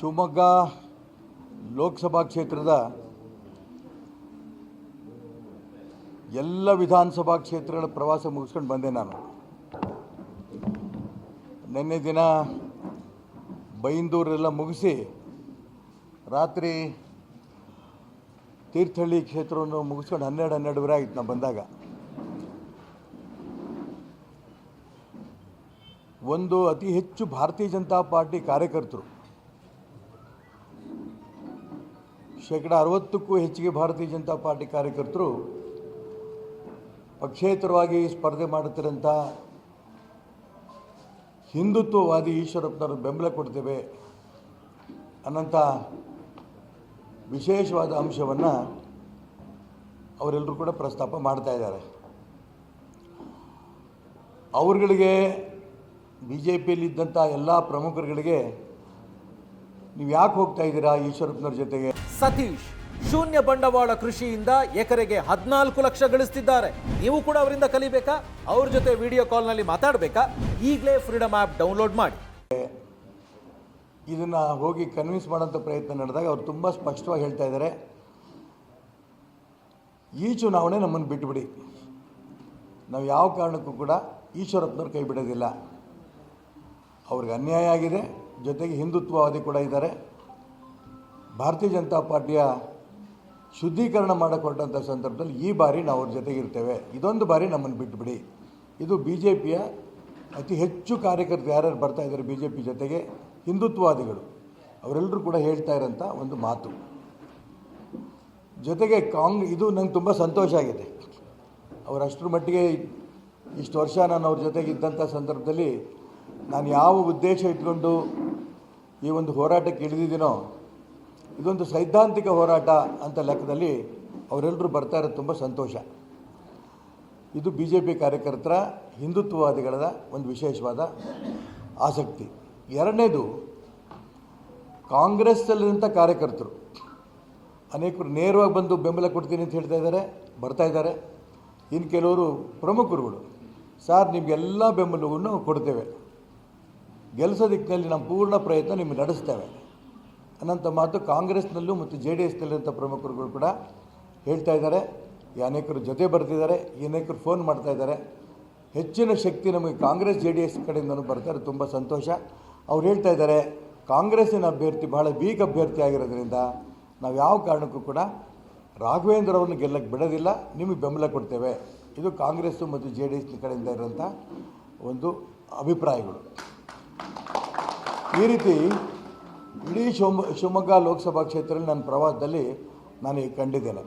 ಶಿವಮೊಗ್ಗ ಲೋಕಸಭಾ ಕ್ಷೇತ್ರದ ಎಲ್ಲ ವಿಧಾನಸಭಾ ಕ್ಷೇತ್ರಗಳ ಪ್ರವಾಸ ಮುಗಿಸ್ಕೊಂಡು ಬಂದೆ ನಾನು. ನಿನ್ನೆ ದಿನ ಬೈಂದೂರೆಲ್ಲ ಮುಗಿಸಿ ರಾತ್ರಿ ತೀರ್ಥಹಳ್ಳಿ ಕ್ಷೇತ್ರವನ್ನು ಮುಗಿಸ್ಕೊಂಡು ಹನ್ನೆರಡು ಹನ್ನೆರಡುವರೆ ಆಯಿತು ನಾನು ಬಂದಾಗ. ಒಂದು ಅತಿ ಹೆಚ್ಚು ಭಾರತೀಯ ಜನತಾ ಪಾರ್ಟಿ ಕಾರ್ಯಕರ್ತರು. ಶೇಕಡ ಅರವತ್ತಕ್ಕೂ ಹೆಚ್ಚಿಗೆ ಭಾರತೀಯ ಜನತಾ ಪಾರ್ಟಿ ಕಾರ್ಯಕರ್ತರು ಪಕ್ಷೇತರವಾಗಿ ಸ್ಪರ್ಧೆ ಮಾಡುತ್ತಿರೋಂಥ ಹಿಂದುತ್ವವಾದಿ ಈಶ್ವರಪ್ಪನವರು ಬೆಂಬಲ ಕೊಡ್ತೇವೆ ಅನ್ನಂಥ ವಿಶೇಷವಾದ ಅಂಶವನ್ನು ಅವರೆಲ್ಲರೂ ಕೂಡ ಪ್ರಸ್ತಾಪ ಮಾಡ್ತಾ ಇದ್ದಾರೆ. ಅವ್ರುಗಳಿಗೆ ಬಿ ಜೆ ಪಿಯಲ್ಲಿದ್ದಂಥ ಎಲ್ಲ ಪ್ರಮುಖರುಗಳಿಗೆ ನೀವು ಯಾಕೆ ಹೋಗ್ತಾ ಇದ್ದೀರಾ ಈಶ್ವರಪ್ಪನವ್ರ ಜೊತೆಗೆ? ಸತೀಶ್ ಶೂನ್ಯ ಬಂಡವಾಳ ಕೃಷಿಯಿಂದ ಎಕರೆಗೆ ಹದಿನಾಲ್ಕು ಲಕ್ಷ ಗಳಿಸ್ತಿದ್ದಾರೆ. ನೀವು ಕೂಡ ಅವರಿಂದ ಕಲಿಬೇಕಾ? ಅವ್ರ ಜೊತೆ ವಿಡಿಯೋ ಕಾಲ್ನಲ್ಲಿ ಮಾತಾಡಬೇಕಾ? ಈಗಲೇ ಫ್ರೀಡಮ್ ಆ್ಯಪ್ ಡೌನ್ಲೋಡ್ ಮಾಡಿ. ಇದನ್ನು ಹೋಗಿ ಕನ್ವಿನ್ಸ್ ಮಾಡೋಂಥ ಪ್ರಯತ್ನ ನಡೆದಾಗ ಅವ್ರು ತುಂಬ ಸ್ಪಷ್ಟವಾಗಿ ಹೇಳ್ತಾ ಇದ್ದಾರೆ. ಈ ಚುನಾವಣೆ ನಮ್ಮನ್ನು ಬಿಟ್ಟುಬಿಡಿ ನಾವು ಯಾವ ಕಾರಣಕ್ಕೂ ಕೂಡ ಈಶ್ವರಪ್ಪನವ್ರು ಕೈ ಬಿಡೋದಿಲ್ಲ. ಅವ್ರಿಗೆ ಅನ್ಯಾಯ ಆಗಿದೆ. ಜೊತೆಗೆ ಹಿಂದುತ್ವವಾದಿ ಕೂಡ ಇದ್ದಾರೆ. ಭಾರತೀಯ ಜನತಾ ಪಾರ್ಟಿಯ ಶುದ್ಧೀಕರಣ ಮಾಡಿಕೊಟ್ಟಂಥ ಸಂದರ್ಭದಲ್ಲಿ ಈ ಬಾರಿ ನಾವು ಅವ್ರ ಜೊತೆಗಿರ್ತೇವೆ ಇದೊಂದು ಬಾರಿ ನಮ್ಮನ್ನು ಬಿಟ್ಟುಬಿಡಿ ಇದು ಬಿ ಜೆ ಪಿಯ ಅತಿ ಹೆಚ್ಚು ಕಾರ್ಯಕರ್ತರು ಯಾರ್ಯಾರು ಬರ್ತಾ ಇದ್ದಾರೆ ಬಿ ಜೆ ಪಿ ಜೊತೆಗೆ? ಹಿಂದುತ್ವವಾದಿಗಳು. ಅವರೆಲ್ಲರೂ ಕೂಡ ಹೇಳ್ತಾ ಇರೋಂಥ ಒಂದು ಮಾತು. ಜೊತೆಗೆ ಕಾಂಗ್, ಇದು ನಂಗೆ ತುಂಬ ಸಂತೋಷ ಆಗಿದೆ. ಅವರಷ್ಟರ ಮಟ್ಟಿಗೆ ಇಷ್ಟು ವರ್ಷ ನಾನು ಅವ್ರ ಜೊತೆಗೆ ಇದ್ದಂಥ ಸಂದರ್ಭದಲ್ಲಿ ನಾನು ಯಾವ ಉದ್ದೇಶ ಇಟ್ಕೊಂಡು ಈ ಒಂದು ಹೋರಾಟಕ್ಕೆ ಇಳಿದಿದ್ದೀನೋ, ಇದೊಂದು ಸೈದ್ಧಾಂತಿಕ ಹೋರಾಟ ಅಂತ ಲೆಕ್ಕದಲ್ಲಿ ಅವರೆಲ್ಲರೂ ಬರ್ತಾ ಇರೋದು ತುಂಬ ಸಂತೋಷ. ಇದು ಬಿ ಜೆ ಪಿ ಕಾರ್ಯಕರ್ತರ ಹಿಂದುತ್ವವಾದಿಗಳ ಒಂದು ವಿಶೇಷವಾದ ಆಸಕ್ತಿ. ಎರಡನೇದು ಕಾಂಗ್ರೆಸ್ಸಲ್ಲಿರುವಂಥ ಕಾರ್ಯಕರ್ತರು. ಅನೇಕರು ನೇರವಾಗಿ ಬಂದು ಬೆಂಬಲ ಕೊಡ್ತೀನಿ ಅಂತ ಹೇಳ್ತಾ ಇದ್ದಾರೆ, ಬರ್ತಾ ಇದ್ದಾರೆ. ಇನ್ನು ಕೆಲವರು ಪ್ರಮುಖರುಗಳು. ಸರ್, ನಿಮಗೆಲ್ಲ ಬೆಂಬಲವನ್ನು ಕೊಡ್ತೇವೆ. ಗೆಲ್ಲಿಸೋ ದಿಕ್ಕಿನಲ್ಲಿ ನಮ್ಮ ಪೂರ್ಣ ಪ್ರಯತ್ನ ನಿಮಗೆ ನಡೆಸ್ತೇವೆ. ಅನ್ನೋಂಥ ಮಾತು ಕಾಂಗ್ರೆಸ್ನಲ್ಲೂ ಮತ್ತು ಜೆ ಡಿ ಎಸ್ನಲ್ಲಿರುವಂಥ ಪ್ರಮುಖರುಗಳು ಕೂಡ ಹೇಳ್ತಾ ಇದ್ದಾರೆ. ಈ ಅನೇಕರು ಜೊತೆ ಬರ್ತಿದ್ದಾರೆ, ಈ ಅನೇಕರು ಫೋನ್ ಮಾಡ್ತಾ ಇದ್ದಾರೆ. ಹೆಚ್ಚಿನ ಶಕ್ತಿ ನಮಗೆ ಕಾಂಗ್ರೆಸ್ ಜೆ ಡಿ ಎಸ್ ಕಡೆಯಿಂದನೂ ಬರ್ತಾರೆ, ತುಂಬ ಸಂತೋಷ. ಅವ್ರು ಹೇಳ್ತಾ ಇದ್ದಾರೆ, ಕಾಂಗ್ರೆಸ್ಸಿನ ಅಭ್ಯರ್ಥಿ ಬಹಳ ವೀಕ್ ಅಭ್ಯರ್ಥಿ ಆಗಿರೋದ್ರಿಂದ ನಾವು ಯಾವ ಕಾರಣಕ್ಕೂ ಕೂಡ ರಾಘವೇಂದ್ರ ಅವ್ರನ್ನ ಗೆಲ್ಲಕ್ಕೆ ಬಿಡೋದಿಲ್ಲ, ನಿಮಗೆ ಬೆಂಬಲ ಕೊಡ್ತೇವೆ. ಇದು ಕಾಂಗ್ರೆಸ್ಸು ಮತ್ತು ಜೆ ಡಿ ಎಸ್ ಕಡೆಯಿಂದ ಇರುವಂಥ ಒಂದು ಅಭಿಪ್ರಾಯಗಳು. ಈ ರೀತಿ ಇಡೀ ಶಿವಮೊಗ್ಗ ಲೋಕಸಭಾ ಕ್ಷೇತ್ರದಲ್ಲಿ ನನ್ನ ಪ್ರವಾಸದಲ್ಲಿ ನಾನು ಈಗ ಕಂಡಿದ್ದೇನೆ.